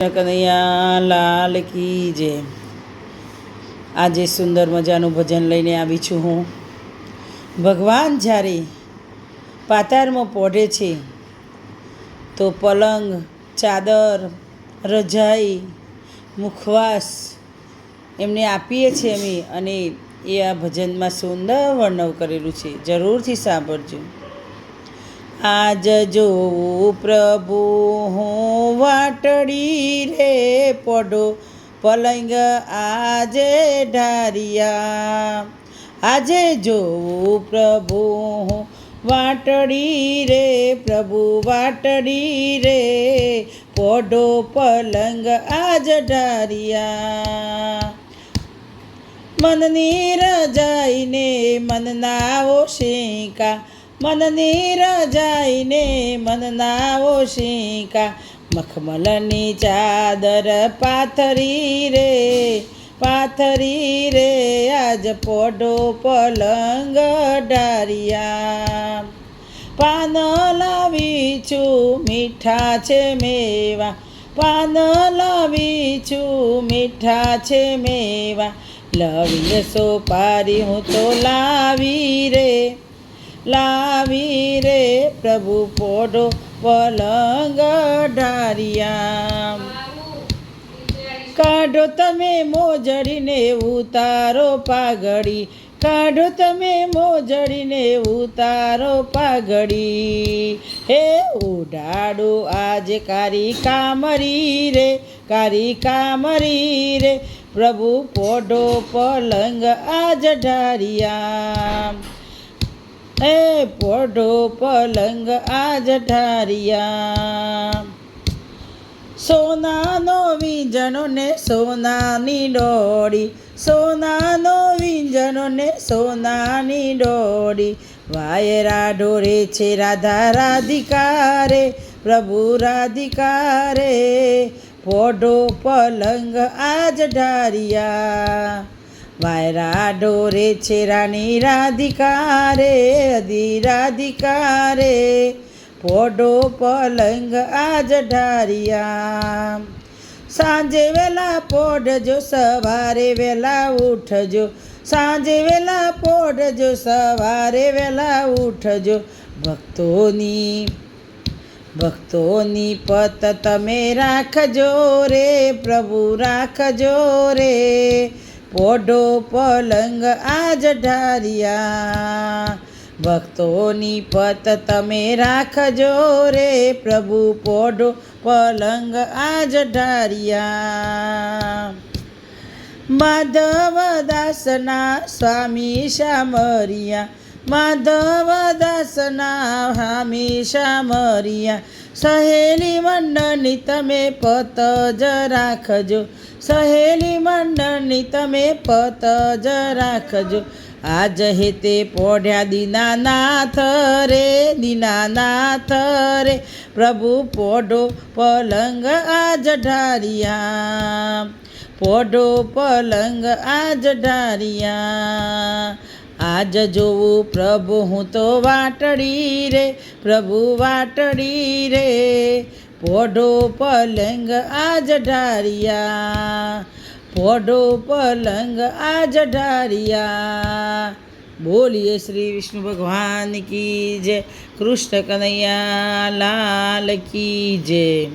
કનૈયા લાલ કી જે આજે સુંદર મજાનું ભજન લઈને આવી છું હું. ભગવાન જ્યારે પાતારમાં પોઢે છે, તો પલંગ, ચાદર, રજાઈ, મુખવાસ એમને આપીએ છીએ અમે અને એ આ ભજનમાં સુંદર વર્ણવ કરેલું છે. જરૂરથી સાંભળજો. આજ જોવું પ્રભુ હું વાટડી રે પડો, પલંગ આજે ઢારિયા. આજે જોવું પ્રભુ હું વાટડી રે, પ્રભુ વાટડી રે પડો, પલંગ આજ ઢારિયા. મનની રજાઈને મનના શીકા મનની રજાઈને મનના ઓશિકા મખમલની ચાદર પાથરી રે પાથરી રે, આજ પોઢો પલંગ ડારિયા પાન લાવી છું, મીઠા છે મેવા. પાન લાવી છું, મીઠા છે મેવા. લવિંગ સોપારી હું તો લાવી રે લાવી રે. પ્રભુ પોઢો પલંગ ઢારિયા કાઢો તમે મોજડીને ઉતારો પાઘડી. કાઢો તમે મોજડીને ઉતારો પાઘડી. હે ઉડાડો આજે કારી કામરી રે, કારી કામરી રે. પ્રભુ પોઢો પલંગ આજ ઢારિયા. પોઢો પલંગ આજ ઢારિયા. સોનાનો વીંજણો ને સોનાની ડોળી સોનાનો વીંજણો ને સોનાની ડોળી વાયરા ઢોરે છે રાધા રાધિકારે, પ્રભુ રાધિકારે. પોઢો પલંગ આજ ઢારિયા. વાયરા ડોરે છે રાણી રાધિકારે અધી રાધિકારે પોઢો પલંગ આજ ઢારિયા. સાંજે વહેલા પોઢજો સવારે વહેલા ઉઠજો. સાંજે વેલા પોઢજો સવારે વહેલા ઉઠજો. ભક્તોની ભક્તોની પત તમે રાખજો રે, પ્રભુ રાખજો રે. પોઢો પલંગ આજ ઢારિયા. ભક્તોની પત તમે રાખજો રે પ્રભુ પોઢો પલંગ આજ ઢારિયા. માધવ દાસના સ્વામી શામરિયા માધવ દાસના સ્વામી શામરિયા સહેલી મંડળની તમે પત જ રાખજો. સહેલી મંડળની તમે પત જ રાખજો. આજ હેતે પોઢ્યા દીનાનાથ રે દીનાનાથ રે. પ્રભુ પોઢો પલંગ આજ ઢારિયા પોઢો પલંગ આજ ઢારિયા આજ જોવું પ્રભુ, હું તો વાટડી રે, પ્રભુ વાટડી રે. પોઢો પલંગ આજ ઢારિયા, પોઢો પલંગ આજ ઢારિયા. બોલીએ શ્રી વિષ્ણુ ભગવાન કી જય, કૃષ્ણ કનૈયા લાલ કી જય.